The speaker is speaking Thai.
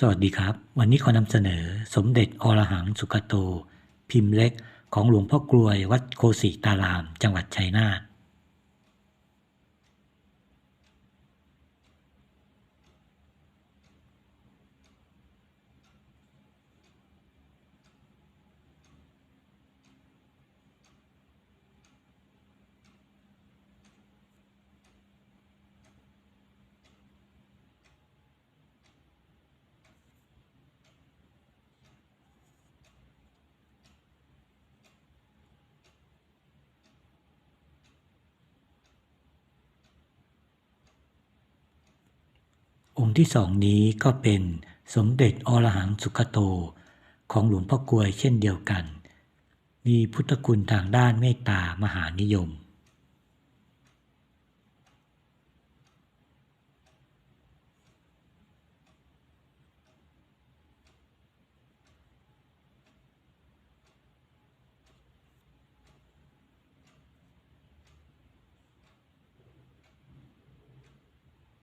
สวัสดีครับ วันนี้ขอนำเสนอสมเด็จอรหังสุขโต พิมพ์เล็กของหลวงพ่อกลวยวัดโคสิตาราม จังหวัดชัยนาท องค์ที่สองนี้ก็เป็นสมเด็จอรหังสุขโต ของหลวงพ่อกลวยเช่นเดียวกัน มีพุทธคุณทางด้านเมตตามหานิยม